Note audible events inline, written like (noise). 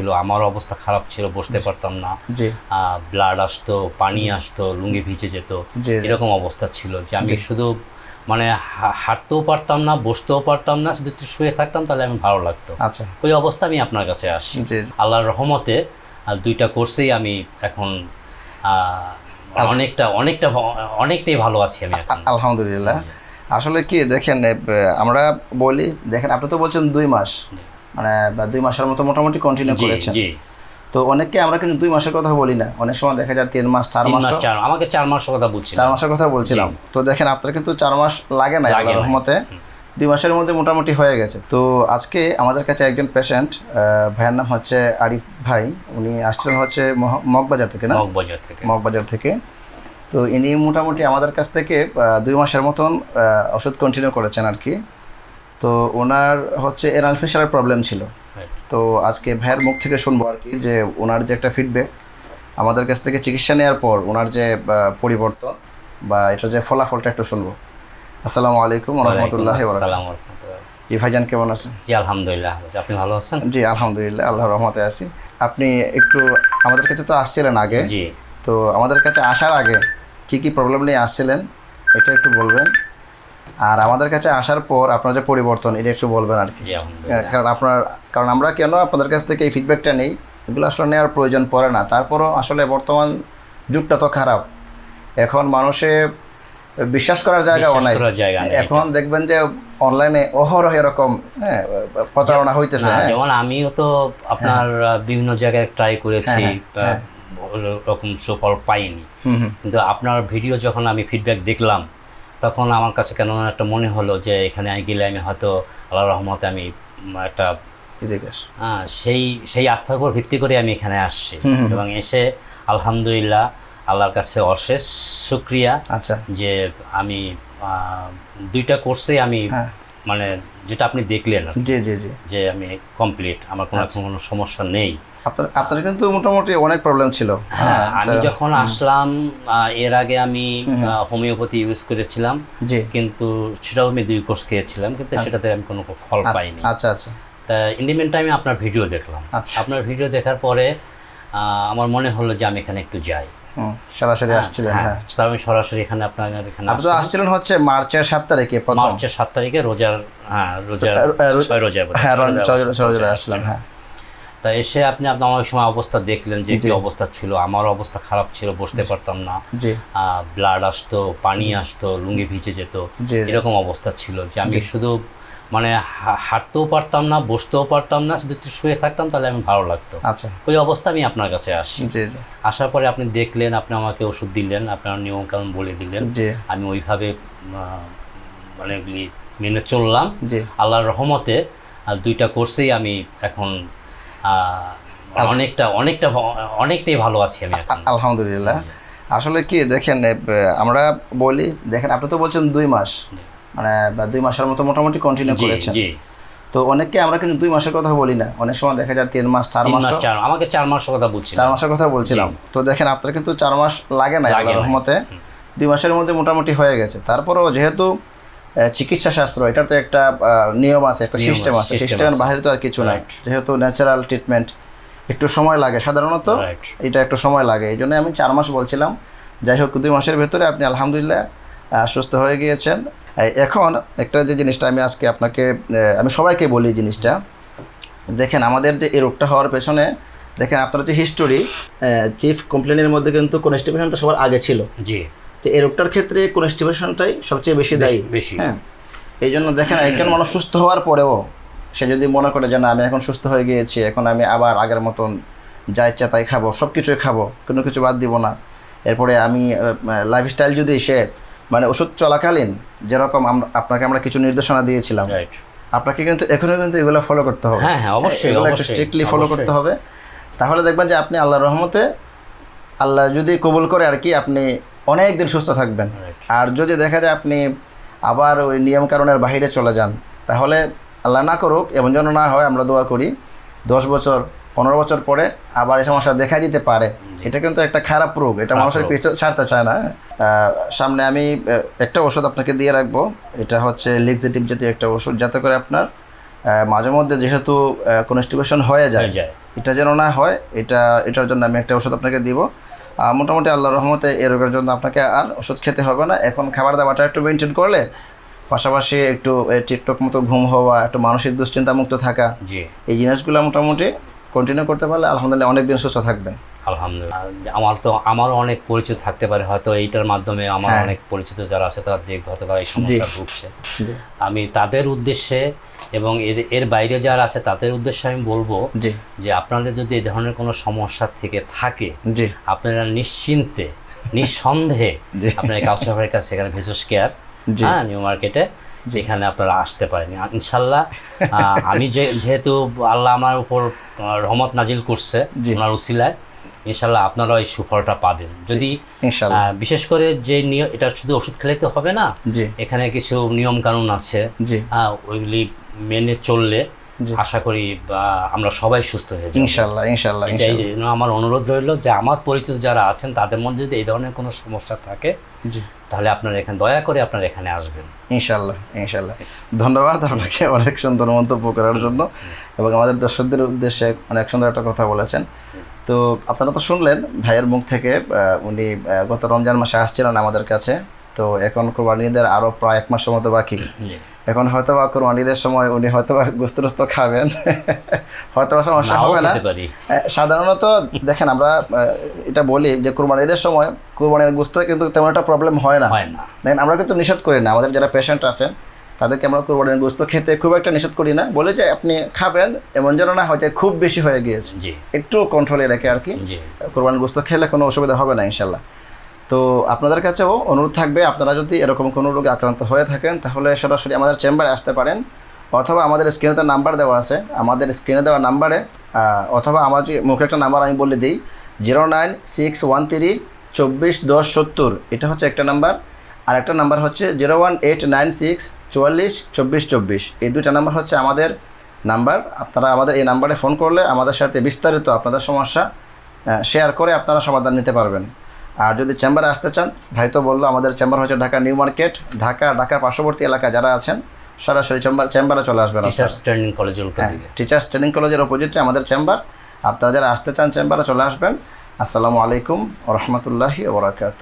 ছিল আমার অবস্থা খারাপ ছিল বসতে পারতাম না। ব্লাড আসতো পানি আসতো লুঙ্গি ভিজে যেত। এরকম অবস্থা ছিল যে আমি শুধু মানে হাঁটতেও পারতাম না বসতেও পারতাম না শুধু একটু শুয়ে থাকতাম তাহলে আমি ভালো লাগতো। আচ্ছা। ওই অবস্থা আমি আপনার কাছে আসি। আল্লাহর রহমতে দুইটা কোর্সেই আমি এখন অনেকটা অনেকটা অনেকটাই ভালো আছি আমি আলহামদুলিল্লাহ। আসলে কি দেখেন আমরা বলি দেখেন আপনি তো বলছেন দুই মাস। মানে দুই মাসের মতো মোটামুটি কন্টিনিউ করেছেন। তো অনেককে আমরা কিন্তু দুই মাসের কথা বলি না। অনেক সময় দেখা যায় তিন মাস চার মাস আমাকে চার মাসের কথা বলছি চার মাসের কথা বলছিলাম। তো দেখেন আপনার কিন্তু চার মাস লাগে না আল্লাহর। রহমতে। দুই মাসের মধ্যে মোটামুটি হয়ে গেছে। তো আজকে আমাদের কাছে একজন পেশেন্ট ভাইয়ের নাম হচ্ছে আরিফ ভাই। উনি আসছিলেন হচ্ছে মগবাজার থেকে না? মগবাজার থেকে। মগবাজার থেকে। তো ইনি মোটামুটি আমাদের কাছ থেকে দুই মাসের মতন ওষুধ কন্টিনিউ করেছেন আর কি। তো ওনার হচ্ছে এনাল ফিশারের প্রবলেম ছিল। তো আজকে ভাইয়ের মুখ থেকে শুনব আর কি যে ওনার যে একটা ফিডব্যাক আমাদের কাছ থেকে চিকিৎসা নেওয়ার পর ওনার যে পরিবর্তন বা এটার যে ফলাফলটা একটু শুনব। আসসালামু আলাইকুম রহমতুল্লাহ জি ভাইজান কেমন আছেন? জি আলহামদুলিল্লাহ আপনি ভালো আছেন? জি আলহামদুলিল্লাহ আল্লাহ রহমতে আছি। আপনি একটু আমাদের কাছে তো আসছিলেন আগে। জি। তো আমাদের কাছে আসার আগে কি কি প্রবলেম নিয়ে আসছিলেন এটা একটু বলবেন। আর আমাদের কাছে আসার পর আপনার যে পরিবর্তন এটা একটু বলবেন আর কি। কারণ আপনার কারণ আমরা কেন আপনাদের কাছ থেকে এই ফিডব্যাকটা নেই? এগুলো আসলে নেওয়ার প্রয়োজন পড়ে না। তারপরও আসলে বর্তমান যুগটা তো খারাপ। এখন মানুষে বিশ্বাস করার জায়গাও বিশ্বাস নাই জায়গা নেই, এখন দেখবেন যে অনলাইনে অহরহ এরকম হ্যাঁ প্রতারণা হইতেছে না, হ্যাঁ। যেমন আমিও তো আপনার বিভিন্ন জায়গায় ট্রাই করেছি হ্যাঁ, ওরকম সুফল পাইনি। কিন্তু আপনার ভিডিও যখন আমি ফিডব্যাক দেখলাম তখন আমার কাছে কেন একটা মনে হলো যে এখানে আমি গেলে আমি হয়তো আল্লাহ রহমতে আমি একটা হ্যাঁ, সেই সেই আস্থার উপর ভিত্তি করে আমি এখানে আসছি। এবং এসে আলহামদুলিল্লাহ আল্লাহর কাছে অশেষ সুক্রিয়া আচ্ছা। যে আমি দুইটা কোর্সে আমি হ্যাঁ। মানে যেটা আপনি দেখলেন জি জি জি। যে আমি কমপ্লিট আমার কোনো আচ্ছা। কোনো সমস্যা নেই। আপনার আপনার কিন্তু মোটামুটি অনেক প্রবলেম ছিল। হ্যাঁ আমি যখন আসলাম এর আগে আমি হোমিওপ্যাথি ইউজ করেছিলাম। জি। কিন্তু সেটাও আমি দুই কোর্স খেয়েছিলাম কিন্তু সেটাতে আমি কোনো ফল পাইনি। আচ্ছা আচ্ছা। তা ইন ইন্ডিমেন টাইমে আপনার ভিডিও দেখলাম। আচ্ছা। আপনার ভিডিও দেখার পরে আমার মনে হলো যে আমি এখানে একটু যাই। সরাসরি আসছিলেন হ্যাঁ। হ্যাঁ। তার আমি সরাসরি এখানে আপনার এখানে আপনি তো আসছিলেন হচ্ছে মার্চের সাত তারিখে মার্চের সাত তারিখে রোজার হ্যাঁ রোজার ছয় রোজা হ্যাঁ রোজা আসছিলেন হ্যাঁ। তা এসে আপনি আপনার অনেক সময় অবস্থা দেখলেন যে কি অবস্থা ছিল আমার অবস্থা খারাপ ছিল বসতে পারতাম না। ব্লাড আসতো পানি আসতো লুঙ্গি ভিজে যেত। এরকম অবস্থা ছিল যে আমি শুধু মানে হাঁটতেও পারতাম না বসতেও পারতাম না শুধু একটু শুয়ে থাকতাম তাহলে আমি ভালো লাগতো। আচ্ছা। ওই অবস্থা আমি আপনার কাছে আসি। আসার পরে আপনি দেখলেন আপনি আমাকে ওষুধ দিলেন আপনার নিয়ম কানুন বলে দিলেন। আমি ওইভাবে মানে মেনে চললাম। আল্লাহর রহমতে আর দুইটা কোর্সেই আমি এখন অনেকটা অনেকটা অনেকটাই ভালো আছি আমি আলহামদুলিল্লাহ। আসলে কি দেখেন আমরা বলি দেখেন আপনি তো বলছেন দুই মাস। মানে দুই মাসের মতো মোটামুটি কন্টিনিউ করেছেন। তো অনেককে আমরা কিন্তু দুই মাসের কথা বলি না। অনেক সময় দেখা যায় তিন মাস চার মাস আমাকে চার মাসের কথা বলছি চার মাসের কথা বলছিলাম। তো দেখেন আপনার কিন্তু চার মাস লাগে না। রহমতে। দুই মাসের মধ্যে মোটামুটি হয়ে গেছে। তারপরেও যেহেতু চিকিৎসা শাস্ত্র এটার তো একটা নিয়ম আছে একটা সিস্টেম আছে, সিস্টেমের। বাইরে তো আর কিছু নাই। যেহেতু ন্যাচারাল ট্রিটমেন্ট একটু সময় লাগে। সাধারণত এটা একটু সময় লাগে। এই জন্য আমি চার মাস বলছিলাম। যাই হোক দুই মাসের ভেতরে আপনি আলহামদুলিল্লাহ আহ, সুস্থ হয়ে গিয়েছেন। এখন একটা যে জিনিসটা আমি আজকে আপনাকে আমি সবাইকে বলি এই জিনিসটা। দেখেন আমাদের যে এই রোগটা হওয়ার পেছনে দেখেন আপনার যে হিস্টোরি চিফ কমপ্লেনের মধ্যে কিন্তু কনস্টিপেশনটা সবার আগে ছিল। জি। যে এই রোগটার ক্ষেত্রে কনস্টিপেশনটাই সবচেয়ে বেশি দায়ী। বেশি। হ্যাঁ। এই জন্য দেখেন একজন মানুষ সুস্থ হওয়ার পরেও সে যদি মনে করে যে না আমি এখন সুস্থ হয়ে গিয়েছি এখন আমি আবার আগের মতন যা ইচ্ছা তাই খাব সব কিছুই খাব কোনো কিছু বাদ দিব না। এরপরে আমি লাইফস্টাইল যদি সে মানে ওষুধ চলাকালীন যেরকম আমরা আপনাকে আমরা কিছু নির্দেশনা দিয়েছিলাম আপনাকে কিন্তু এখনও কিন্তু এগুলো ফলো করতে হবে। হ্যাঁ, হ্যাঁ, অবশ্যই, এগুলো একটু স্ট্রিক্টলি ফলো করতে হবে। তাহলে দেখবেন যে আপনি আল্লাহর রহমতে আল্লাহ যদি কবুল করে আর কি আপনি অনেক দিন সুস্থ থাকবেন। আর যদি দেখা যায় আপনি আবার ওই নিয়ম কারণের বাহিরে চলে যান তাহলে আল্লাহ না করুক এমন যেন না হয় আমরা দোয়া করি দশ বছর পনেরো বছর পরে আবার এই সমস্যা দেখা দিতে পারে। এটা কিন্তু একটা খারাপ রোগ। এটা মানুষের। পিছু ছাড়তে চায় না সামনে আমি একটা ওষুধ আপনাকে দিয়ে রাখব। এটা হচ্ছে লিক্সিটিভ জাতীয় একটা ওষুধ যাতে করে আপনার মাঝে মধ্যে যেহেতু কনস্টিপেশন হয়ে যায় এটা যেন না হয় এটা এটার জন্য আমি একটা ওষুধ আপনাকে দিব। মোটামুটি আল্লাহ রহমতে এই রোগের জন্য আপনাকে আর ওষুধ খেতে হবে না। এখন খাবার দাবারটা একটু মেনটেন করলে পাশাপাশি একটু টিকটক মতো ঘুম হওয়া একটু মানসিক দুশ্চিন্তা মুক্ত থাকা এই জিনিসগুলো মোটামুটি কন্টিনিউ করতে পারলে আলহামদুলিল্লাহ অনেক দিন সুস্থ থাকবেন। আলহামদুলিল্লাহ। আমার তো আমারও অনেক পরিচিত থাকতে পারে হয়তো এইটার মাধ্যমে আমার হ্যাঁ। অনেক পরিচিত যারা আছে তারা দেখবে হয়তো এই সমস্যা ভুগছে। আমি তাদের উদ্দেশ্যে এবং এর এর বাইরে যারা আছে তাদের উদ্দেশ্যে আমি বলব যে আপনাদের যদি এই ধরনের কোনো সমস্যা থেকে থাকে আপনারা নিশ্চিন্তে (laughs) নিঃসন্দেহে আপনার আপনারা কাছে এখানে ভেজস কেয়ার হ্যাঁ নিউ মার্কেটে এখানে আপনারা আসতে পারেন। ইনশাল্লাহ আমি যে যেহেতু আল্লাহ আমার উপর রহমত নাজিল করছে। ওনার উসিলায় ইনশাল্লাহ আপনারা ওই সুফলটা পাবেন। যদি বিশেষ করে যে নিয়ম এটা শুধু ওষুধ খেলে তো হবে না এখানে কিছু নিয়ম কানুন আছে ওইগুলি মেনে চললে। আশা করি আমরা সবাই সুস্থ হয়ে যাব। ইনশাল্লাহ ইনশাল্লাহ ইনশাল্লাহ। জন্য আমার অনুরোধ রইল যে আমার পরিচিত যারা আছেন তাদের মধ্যে যদি এই ধরনের কোনো সমস্যা থাকে জি। তাহলে আপনারা এখানে দয়া করে আপনারা এখানে আসবেন। ইনশাল্লাহ ইনশাল্লাহ। ধন্যবাদ আপনাকে অনেক সুন্দর মন্তব্য করার জন্য। এবং আমাদের দর্শকদের উদ্দেশ্যে অনেক সুন্দর একটা কথা বলেছেন। তো আপনারা তো শুনলেন ভাইয়ের মুখ থেকে উনি গত রমজান মাসে আসছিলেন আমাদের কাছে। তো এখন কোরবানিদের আরও প্রায় এক মাসের মতো বাকি। এখন হয়তো বা কোরবানিদের সময় উনি হয়তো বা গুস্ত খাবেন। (laughs) হয়তো বা সমস্যা হবে না। সাধারণত দেখেন আমরা এটা বলি যে কোরবানিদের সময় কোরবানির গুস্ত কিন্তু তেমন একটা প্রবলেম হয় না। না। দেখেন আমরা কিন্তু নিষেধ করি না। আমাদের যারা পেশেন্ট আছেন তাদেরকে আমরা কোরবানির গোস্ত খেতে খুব একটা নিষেধ করি না। বলে যে আপনি খাবেন এমন যেন না হয় যে খুব বেশি হয়ে গিয়েছে। একটু কন্ট্রোলে রেখে আর কি কোরবানির গোস্ত খেলে কোনো অসুবিধা হবে না ইনশাল্লাহ তো আপনাদের কাছেও অনুরোধ থাকবে, আপনারা যদি এরকম কোনো রোগে আক্রান্ত হয়ে থাকেন, তাহলে সরাসরি আমাদের চেম্বারে আসতে পারেন, অথবা আমাদের স্ক্রিনে তো নাম্বার দেওয়া আছে, আমাদের স্ক্রিনে দেওয়া নাম্বারে অথবা আমার যে মুখে একটা নাম্বার আমি বলে দিই, zero nine six one three চব্বিশ দশ সত্তর, এটা হচ্ছে একটা নাম্বার, আর একটা নাম্বার হচ্ছে zero one eight nine six চুয়াল্লিশ চব্বিশ চব্বিশ, এই দুইটা নাম্বার হচ্ছে আমাদের নাম্বার, আপনারা আমাদের এই নাম্বারে ফোন করলে আমাদের সাথে বিস্তারিত আপনাদের সমস্যা শেয়ার করে আপনারা সমাধান নিতে পারবেন। আর যদি চেম্বারে আসতে চান ভাই তো বলল আমাদের চেম্বার হচ্ছে ঢাকা নিউ মার্কেট ঢাকা ঢাকার পার্শ্ববর্তী এলাকা যারা আছেন সরাসরি চেম্বার চেম্বারে চলে আসবেন। টিচার্স ট্রেনিং কলেজের টিচার্স ট্রেনিং কলেজের অপোজিটে আমাদের চেম্বার। আপনারা যারা আসতে চান চেম্বারে চলে আসবেন। আসসালামু আলাইকুম রহমতুল্লাহি ওবরাকাত